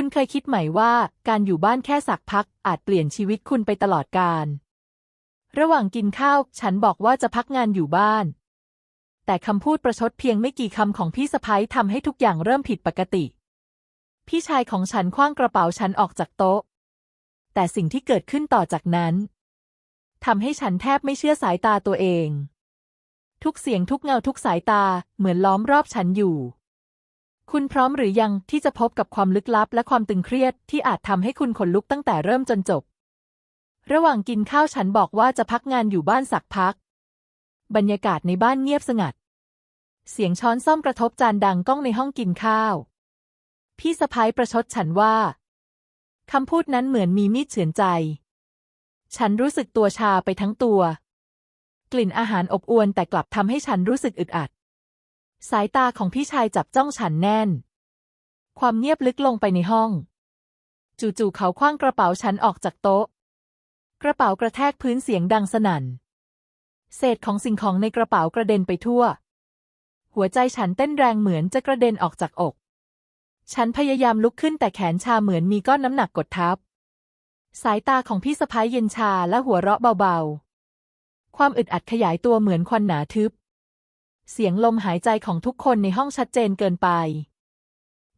คุณเคยคิดไหมว่าการอยู่บ้านแค่สักพักอาจเปลี่ยนชีวิตคุณไปตลอดกาล ระหว่างกินข้าว ฉันบอกว่าจะพักงานอยู่บ้าน แต่คำพูดประชดเพียงไม่กี่คำของพี่สะพ้ยทำให้ทุกอย่างเริ่มผิดปกติ พี่ชายของฉันคว้างกระเป๋าฉันออกจากโต๊ะ แต่สิ่งที่เกิดขึ้นต่อจากนั้นทำให้ฉันแทบไม่เชื่อสายตาตัวเอง ทุกเสียงทุกเงาทุกสายตาเหมือนล้อมรอบฉันอยู่ คุณพร้อมหรือยังที่จะพบกับความลึกลับและความตึงเครียดที่อาจทำให้คุณขนลุกตั้งแต่เริ่มจนจบ ระหว่างกินข้าวฉันบอกว่าจะพักงานอยู่บ้านสักพัก บรรยากาศในบ้านเงียบสงัด เสียงช้อนซ่อมกระทบจานดังก้องในห้องกินข้าว พี่สะพ้ายประชดฉันว่าคำพูดนั้นเหมือนมีมีดเฉือนใจ ฉันรู้สึกตัวชาไปทั้งตัว กลิ่นอาหารอบอวลแต่กลับทำให้ฉันรู้สึกอึดอัด สายตาของพี่ชายจับจ้องฉันแน่น ความเงียบลึกลงไปในห้อง จู่ๆเขาคว้างกระเป๋าฉันออกจากโต๊ะ กระเป๋ากระแทกพื้นเสียงดังสนั่น เศษของสิ่งของในกระเป๋ากระเด็นไปทั่ว หัวใจฉันเต้นแรงเหมือนจะกระเด็นออกจากอก ฉันพยายามลุกขึ้นแต่แขนชาเหมือนมีก้อนน้ำหนักกดทับ สายตาของพี่สะพ้ายเย็นชาและหัวเราะเบาๆ ความอึดอัดขยายตัวเหมือนควันหนาทึบ เสียงลมหายใจของทุกคนในห้องชัดเจนเกินไป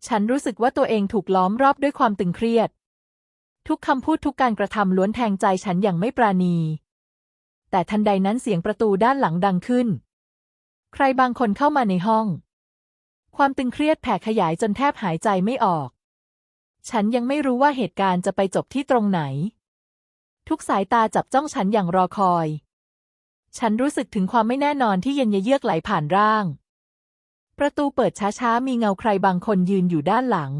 ฉันรู้สึกว่าตัวเองถูกล้อมรอบด้วยความตึงเครียด ทุกคำพูดทุกการกระทำล้วนแทงใจฉันอย่างไม่ปราณี แต่ทันใดนั้นเสียงประตูด้านหลังดังขึ้น ใครบางคนเข้ามาในห้อง ความตึงเครียดแผ่ขยายจนแทบหายใจไม่ออก ฉันยังไม่รู้ว่าเหตุการณ์จะไปจบที่ตรงไหน ทุกสายตาจับจ้องฉันอย่างรอคอย ฉันรู้สึกถึงความไม่แน่นอนที่เย็นเยือกไหลผ่านร่าง ประตูเปิดช้าๆ มีเงาใครบางคนยืนอยู่ด้านหลัง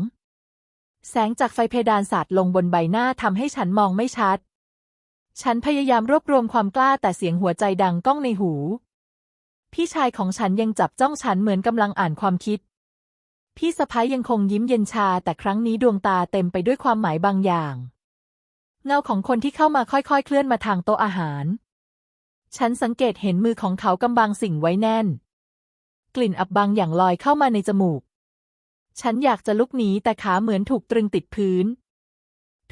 แสงจากไฟเพดานสาดลงบนใบหน้าทำให้ฉันมองไม่ชัด ฉันพยายามรวบรวมความกล้าแต่เสียงหัวใจดังก้องในหู พี่ชายของฉันยังจับจ้องฉันเหมือนกำลังอ่านความคิด พี่สะพ้ายยังคงยิ้มเย็นชา แต่ครั้งนี้ดวงตาเต็มไปด้วยความหมายบางอย่าง เงาของคนที่เข้ามาค่อยๆ เคลื่อนมาทางโต๊ะอาหาร ฉันสังเกตเห็นมือของเขากำบังสิ่งไว้แน่น กลิ่นอับบางอย่างลอยเข้ามาในจมูก ฉันอยากจะลุกหนีแต่ขาเหมือนถูกตรึงติดพื้น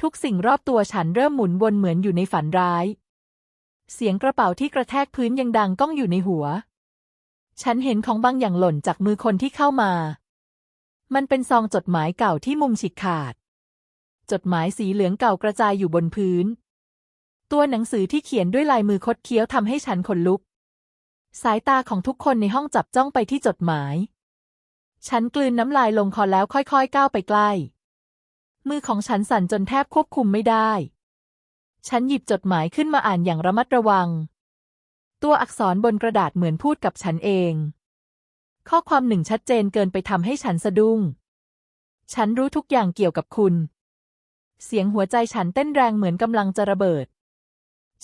ทุกสิ่งรอบตัวฉันเริ่มหมุนวนเหมือนอยู่ในฝันร้าย เสียงกระเป๋าที่กระแทกพื้นยังดังก้องอยู่ในหัว ฉันเห็นของบางอย่างหล่นจากมือคนที่เข้ามา มันเป็นซองจดหมายเก่าที่มุมฉีกขาด จดหมายสีเหลืองเก่ากระจายอยู่บนพื้น ตัวหนังสือที่เขียนด้วยลายมือคดเคี้ยวทำให้ฉันขนลุก สายตาของทุกคนในห้องจับจ้องไปที่จดหมาย ฉันกลืนน้ำลายลงคอแล้วค่อยๆก้าวไปใกล้ มือของฉันสั่นจนแทบควบคุมไม่ได้ ฉันหยิบจดหมายขึ้นมาอ่านอย่างระมัดระวัง ตัวอักษรบนกระดาษเหมือนพูดกับฉันเอง ข้อความหนึ่งชัดเจนเกินไปทำให้ฉันสะดุ้ง ฉันรู้ทุกอย่างเกี่ยวกับคุณเสียงหัวใจฉันเต้นแรงเหมือนกำลังจะระเบิด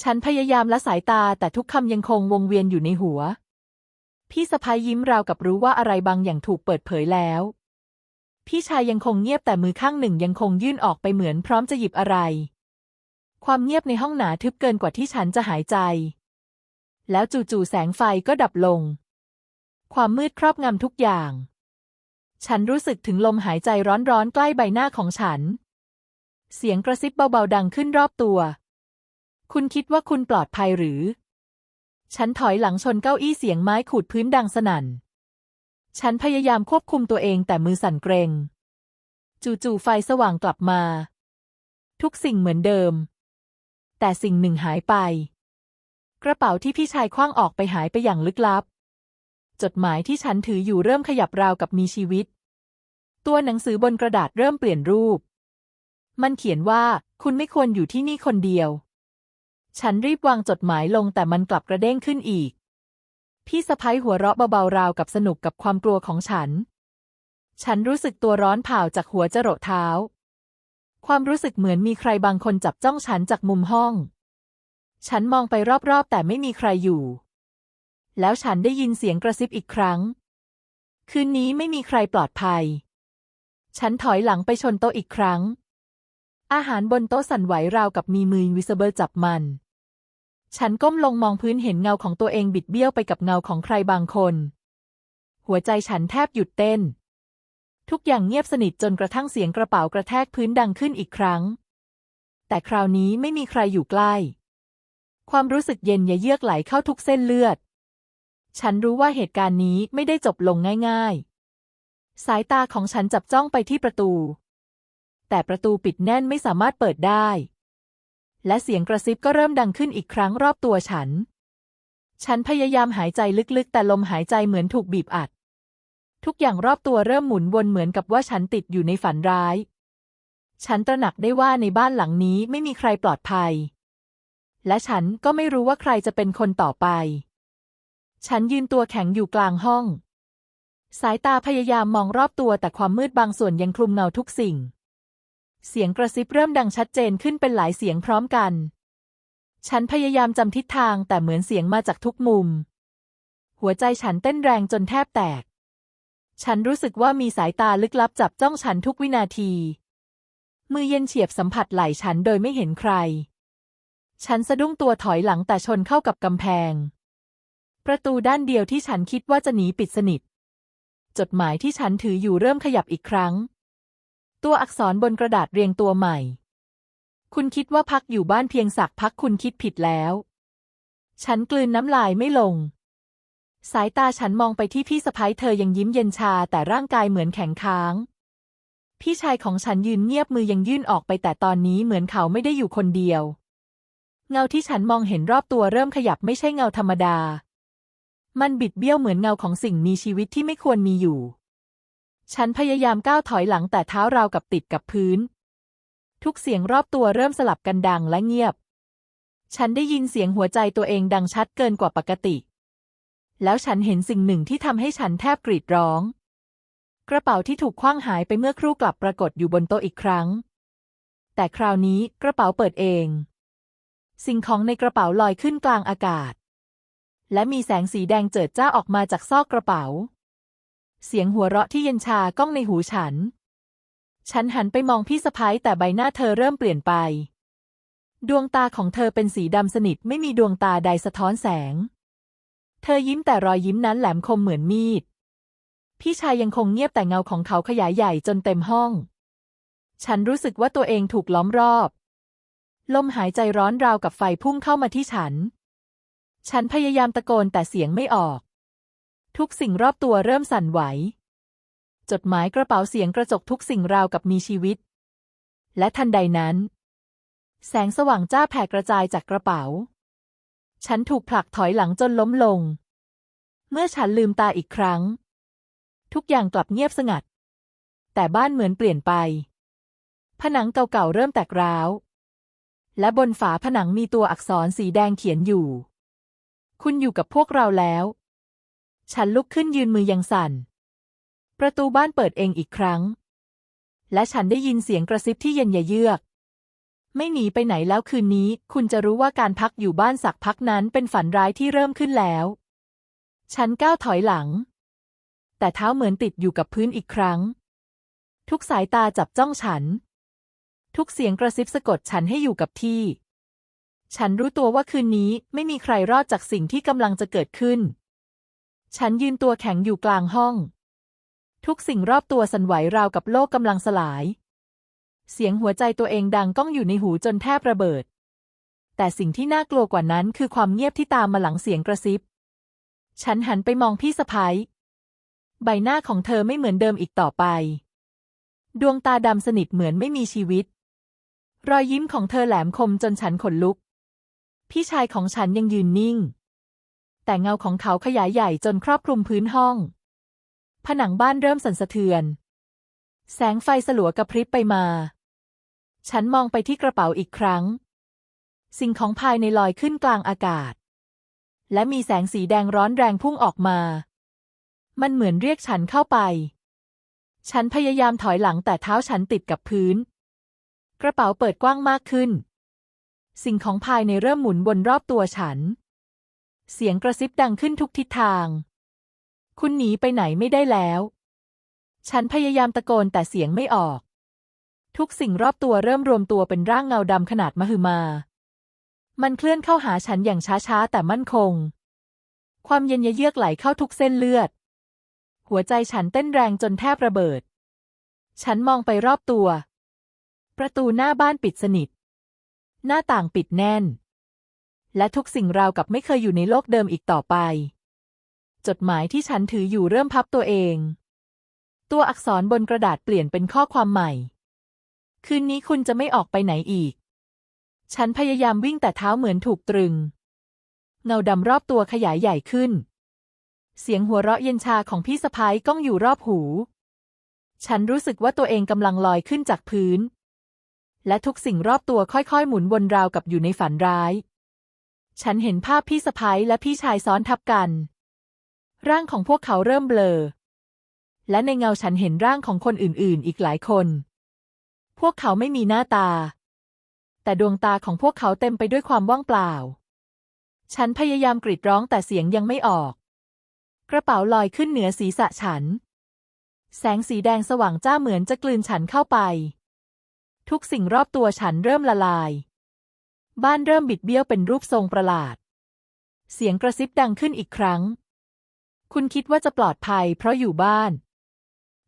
ฉันพยายามละสายตาแต่ทุกคำยังคงวงเวียนอยู่ในหัว พี่สะพ้ายยิ้มราวกับรู้ว่าอะไรบางอย่างถูกเปิดเผยแล้ว พี่ชายยังคงเงียบแต่มือข้างหนึ่งยังคงยื่นออกไปเหมือนพร้อมจะหยิบอะไร ความเงียบในห้องหนาทึบเกินกว่าที่ฉันจะหายใจ แล้วจู่ๆแสงไฟก็ดับลง ความมืดครอบงำทุกอย่าง ฉันรู้สึกถึงลมหายใจร้อนๆใกล้ใบหน้าของฉัน เสียงกระซิบเบาๆดังขึ้นรอบตัว คุณคิดว่าคุณปลอดภัยหรือ ฉันถอยหลังชนเก้าอี้เสียงไม้ขูดพื้นดังสนั่น ฉันพยายามควบคุมตัวเองแต่มือสั่นเกรงจู่ๆไฟสว่างกลับมา ทุกสิ่งเหมือนเดิม แต่สิ่งหนึ่งหายไป กระเป๋าที่พี่ชายคว้างออกไปหายไปอย่างลึกลับ จดหมายที่ฉันถืออยู่เริ่มขยับราวกับมีชีวิต ตัวหนังสือบนกระดาษเริ่มเปลี่ยนรูป มันเขียนว่าคุณไม่ควรอยู่ที่นี่คนเดียว ฉันรีบวางจดหมายลงแต่มันกลับกระเด้งขึ้นอีก พี่สะพ้ยหัวเราะเบาๆราวกับสนุกกับความกลัวของฉัน ฉันรู้สึกตัวร้อนเผาจากหัวจรดเท้า ความรู้สึกเหมือนมีใครบางคนจับจ้องฉันจากมุมห้อง ฉันมองไปรอบๆ แต่ไม่มีใครอยู่ แล้วฉันได้ยินเสียงกระซิบอีกครั้ง คืนนี้ไม่มีใครปลอดภัย ฉันถอยหลังไปชนโต๊ะอีกครั้งอาหารบนโต๊ะสั่นไหวราวกับมีมือวิสเบอร์จับมัน ฉันก้มลงมองพื้นเห็นเงาของตัวเองบิดเบี้ยวไปกับเงาของใครบางคน หัวใจฉันแทบหยุดเต้น ทุกอย่างเงียบสนิทจนกระทั่งเสียงกระเป๋ากระแทกพื้นดังขึ้นอีกครั้ง แต่คราวนี้ไม่มีใครอยู่ใกล้ ความรู้สึกเย็นยะเยือกไหลเข้าทุกเส้นเลือด ฉันรู้ว่าเหตุการณ์นี้ไม่ได้จบลงง่าย ๆ สายตาของฉันจับจ้องไปที่ประตู แต่ประตูปิดแน่นไม่สามารถเปิดได้ และเสียงกระซิบก็เริ่มดังขึ้นอีกครั้งรอบตัวฉัน ฉันพยายามหายใจลึกๆ แต่ลมหายใจเหมือนถูกบีบอัด ทุกอย่างรอบตัวเริ่มหมุนวนเหมือนกับว่าฉันติดอยู่ในฝันร้าย ฉันตระหนักได้ว่าในบ้านหลังนี้ไม่มีใครปลอดภัย และฉันก็ไม่รู้ว่าใครจะเป็นคนต่อไป ฉันยืนตัวแข็งอยู่กลางห้อง สายตาพยายามมองรอบตัวแต่ความมืดบางส่วนยังคลุมเงาทุกสิ่ง เสียงกระซิบเริ่มดังชัดเจนขึ้นเป็นหลายเสียงพร้อมกัน ฉันพยายามจำทิศทางแต่เหมือนเสียงมาจากทุกมุม หัวใจฉันเต้นแรงจนแทบแตก ฉันรู้สึกว่ามีสายตาลึกลับจับจ้องฉันทุกวินาที มือเย็นเฉียบสัมผัสไหล่ฉันโดยไม่เห็นใคร ฉันสะดุ้งตัวถอยหลังแต่ชนเข้ากับกำแพง ประตูด้านเดียวที่ฉันคิดว่าจะหนีปิดสนิท จดหมายที่ฉันถืออยู่เริ่มขยับอีกครั้ง ตัวอักษรบนกระดาษเรียงตัวใหม่ คุณคิดว่าพักอยู่บ้านเพียงสักพักคุณคิดผิดแล้ว ฉันกลืนน้ำลายไม่ลง สายตาฉันมองไปที่พี่สะพ้ยเธอยังยิ้มเย็นชาแต่ร่างกายเหมือนแข็งค้าง พี่ชายของฉันยืนเงียบมือยังยื่นออกไปแต่ตอนนี้เหมือนเขาไม่ได้อยู่คนเดียว เงาที่ฉันมองเห็นรอบตัวเริ่มขยับไม่ใช่เงาธรรมดา มันบิดเบี้ยวเหมือนเงาของสิ่งมีชีวิตที่ไม่ควรมีอยู่ ฉันพยายามก้าวถอยหลังแต่เท้าราวกับติดกับพื้น ทุกเสียงรอบตัวเริ่มสลับกันดังและเงียบ ฉันได้ยินเสียงหัวใจตัวเองดังชัดเกินกว่าปกติ แล้วฉันเห็นสิ่งหนึ่งที่ทำให้ฉันแทบกรีดร้อง กระเป๋าที่ถูกคว้างหายไปเมื่อครู่กลับปรากฏอยู่บนโต๊ะอีกครั้ง แต่คราวนี้กระเป๋าเปิดเอง สิ่งของในกระเป๋าลอยขึ้นกลางอากาศ และมีแสงสีแดงเจิดจ้าออกมาจากซอกกระเป๋า เสียงหัวเราะที่เย็นชาก้องในหูฉัน ฉันหันไปมองพี่สะพ้ายแต่ใบหน้าเธอเริ่มเปลี่ยนไป ดวงตาของเธอเป็นสีดำสนิทไม่มีดวงตาใดสะท้อนแสง เธอยิ้มแต่รอยยิ้มนั้นแหลมคมเหมือนมีด พี่ชายยังคงเงียบแต่เงาของเขาขยายใหญ่จนเต็มห้อง ฉันรู้สึกว่าตัวเองถูกล้อมรอบ ลมหายใจร้อนราวกับไฟพุ่งเข้ามาที่ฉัน ฉันพยายามตะโกนแต่เสียงไม่ออก ทุกสิ่งรอบตัวเริ่มสั่นไหว จดหมายกระเป๋าเสียงกระจกทุกสิ่งราวกับมีชีวิต และทันใดนั้น แสงสว่างจ้าแผ่กระจายจากกระเป๋า ฉันถูกผลักถอยหลังจนล้มลง เมื่อฉันลืมตาอีกครั้ง ทุกอย่างกลับเงียบสงัด แต่บ้านเหมือนเปลี่ยนไป ผนังเก่าๆเริ่มแตกร้าว และบนฝาผนังมีตัวอักษรสีแดงเขียนอยู่ คุณอยู่กับพวกเราแล้ว ฉันลุกขึ้นยืนมือยังสั่น ประตูบ้านเปิดเองอีกครั้ง และฉันได้ยินเสียงกระซิบที่เย็นยะเยือก ไม่หนีไปไหนแล้วคืนนี้ คุณจะรู้ว่าการพักอยู่บ้านสักพักนั้นเป็นฝันร้ายที่เริ่มขึ้นแล้ว ฉันก้าวถอยหลัง แต่เท้าเหมือนติดอยู่กับพื้นอีกครั้ง ทุกสายตาจับจ้องฉัน ทุกเสียงกระซิบสะกดฉันให้อยู่กับที่ ฉันรู้ตัวว่าคืนนี้ไม่มีใครรอดจากสิ่งที่กำลังจะเกิดขึ้น ฉันยืนตัวแข็งอยู่กลางห้อง ทุกสิ่งรอบตัวสั่นไหวราวกับโลกกำลังสลาย เสียงหัวใจตัวเองดังก้องอยู่ในหูจนแทบระเบิด แต่สิ่งที่น่ากลัวกว่านั้นคือความเงียบที่ตามมาหลังเสียงกระซิบ ฉันหันไปมองพี่สะพ้ายใบหน้าของเธอไม่เหมือนเดิมอีกต่อไป ดวงตาดำสนิทเหมือนไม่มีชีวิต รอยยิ้มของเธอแหลมคมจนฉันขนลุก พี่ชายของฉันยังยืนนิ่ง แต่เงาของเขาขยายใหญ่จนครอบคลุมพื้นห้อง ผนังบ้านเริ่มสั่นสะเทือน แสงไฟสลัวกระพริบไปมา ฉันมองไปที่กระเป๋าอีกครั้ง สิ่งของภายในลอยขึ้นกลางอากาศ และมีแสงสีแดงร้อนแรงพุ่งออกมา มันเหมือนเรียกฉันเข้าไป ฉันพยายามถอยหลังแต่เท้าฉันติดกับพื้น กระเป๋าเปิดกว้างมากขึ้นสิ่งของภายในเริ่มหมุนวนรอบตัวฉัน เสียงกระซิบดังขึ้นทุกทิศทาง คุณหนีไปไหนไม่ได้แล้ว ฉันพยายามตะโกนแต่เสียงไม่ออก ทุกสิ่งรอบตัวเริ่มรวมตัวเป็นร่างเงาดำขนาดมหึมา มันเคลื่อนเข้าหาฉันอย่างช้าๆ แต่มั่นคง ความเย็นเยือกไหลเข้าทุกเส้นเลือด หัวใจฉันเต้นแรงจนแทบระเบิด ฉันมองไปรอบตัว ประตูหน้าบ้านปิดสนิท หน้าต่างปิดแน่น และทุกสิ่งราวกับไม่เคยอยู่ในโลกเดิมอีกต่อไป จดหมายที่ฉันถืออยู่เริ่มพับตัวเอง ตัวอักษรบนกระดาษเปลี่ยนเป็นข้อความใหม่ คืนนี้คุณจะไม่ออกไปไหนอีก ฉันพยายามวิ่งแต่เท้าเหมือนถูกตรึง เงาดำรอบตัวขยายใหญ่ขึ้น เสียงหัวเราะเย็นชาของพี่สะพ้ายก้องอยู่รอบหู ฉันรู้สึกว่าตัวเองกำลังลอยขึ้นจากพื้น และทุกสิ่งรอบตัวค่อยๆ หมุนวนราวกับอยู่ในฝันร้าย ฉันเห็นภาพพี่สะพ้ายและพี่ชายซ้อนทับกัน ร่างของพวกเขาเริ่มเบลอ และในเงาฉันเห็นร่างของคนอื่นๆ อีกหลายคน พวกเขาไม่มีหน้าตา แต่ดวงตาของพวกเขาเต็มไปด้วยความว่างเปล่า ฉันพยายามกรีดร้องแต่เสียงยังไม่ออก กระเป๋าลอยขึ้นเหนือศีรษะฉัน แสงสีแดงสว่างจ้าเหมือนจะกลืนฉันเข้าไป ทุกสิ่งรอบตัวฉันเริ่มละลาย บ้านเริ่มบิดเบี้ยวเป็นรูปทรงประหลาด เสียงกระซิบดังขึ้นอีกครั้ง คุณคิดว่าจะปลอดภัยเพราะอยู่บ้าน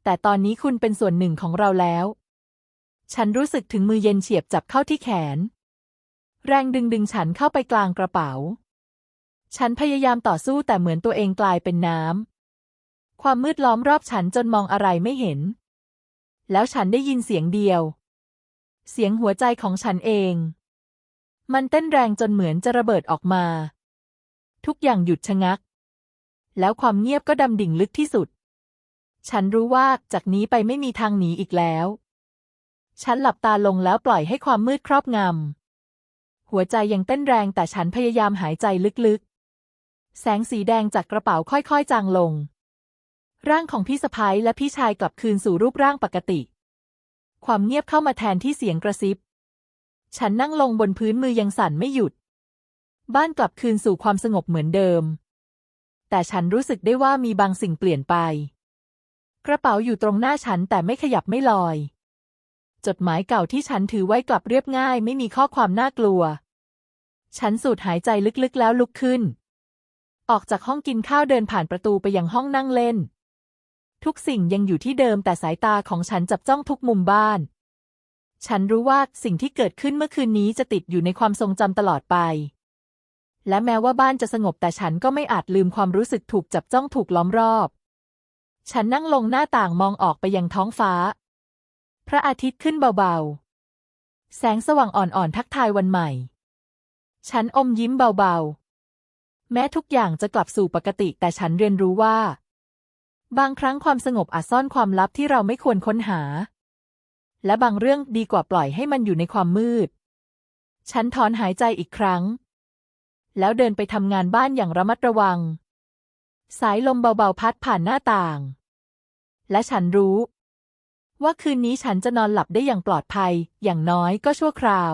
แต่ตอนนี้คุณเป็นส่วนหนึ่งของเราแล้ว ฉันรู้สึกถึงมือเย็นเฉียบจับเข้าที่แขน แรงดึงดึงฉันเข้าไปกลางกระเป๋า ฉันพยายามต่อสู้แต่เหมือนตัวเองกลายเป็นน้ำ ความมืดล้อมรอบฉันจนมองอะไรไม่เห็น แล้วฉันได้ยินเสียงเดียว เสียงหัวใจของฉันเอง มันเต้นแรงจนเหมือนจะระเบิดออกมา ทุกอย่างหยุดชะงัก แล้วความเงียบก็ดำดิ่งลึกที่สุด ฉันรู้ว่าจากนี้ไปไม่มีทางหนีอีกแล้ว ฉันหลับตาลงแล้วปล่อยให้ความมืดครอบงำ หัวใจยังเต้นแรงแต่ฉันพยายามหายใจลึกๆ แสงสีแดงจากกระเป๋าค่อยๆ จางลง ร่างของพี่สะพ้ายและพี่ชายกลับคืนสู่รูปร่างปกติ ความเงียบเข้ามาแทนที่เสียงกระซิบ ฉันนั่งลงบนพื้นมือยังสั่นไม่หยุด บ้านกลับคืนสู่ความสงบเหมือนเดิม แต่ฉันรู้สึกได้ว่ามีบางสิ่งเปลี่ยนไป กระเป๋าอยู่ตรงหน้าฉันแต่ไม่ขยับไม่ลอย จดหมายเก่าที่ฉันถือไว้กลับเรียบง่ายไม่มีข้อความน่ากลัว ฉันสูดหายใจลึกๆแล้วลุกขึ้น ออกจากห้องกินข้าวเดินผ่านประตูไปยังห้องนั่งเล่น ทุกสิ่งยังอยู่ที่เดิมแต่สายตาของฉันจับจ้องทุกมุมบ้าน ฉันรู้ว่าสิ่งที่เกิดขึ้นเมื่อคืนนี้จะติดอยู่ในความทรงจำตลอดไป และแม้ว่าบ้านจะสงบแต่ฉันก็ไม่อาจลืมความรู้สึกถูกจับจ้องถูกล้อมรอบ ฉันนั่งลงหน้าต่างมองออกไปยังท้องฟ้า พระอาทิตย์ขึ้นเบาๆ แสงสว่างอ่อนๆทักทายวันใหม่ ฉันอมยิ้มเบาๆ แม้ทุกอย่างจะกลับสู่ปกติแต่ฉันเรียนรู้ว่า บางครั้งความสงบอาจซ่อนความลับที่เราไม่ควรค้นหา และบางเรื่องดีกว่าปล่อยให้มันอยู่ในความมืด ฉันถอนหายใจอีกครั้ง แล้วเดินไปทำงานบ้านอย่างระมัดระวัง สายลมเบาๆพัดผ่านหน้าต่าง และฉันรู้ ว่าคืนนี้ฉันจะนอนหลับได้อย่างปลอดภัย อย่างน้อยก็ชั่วคราว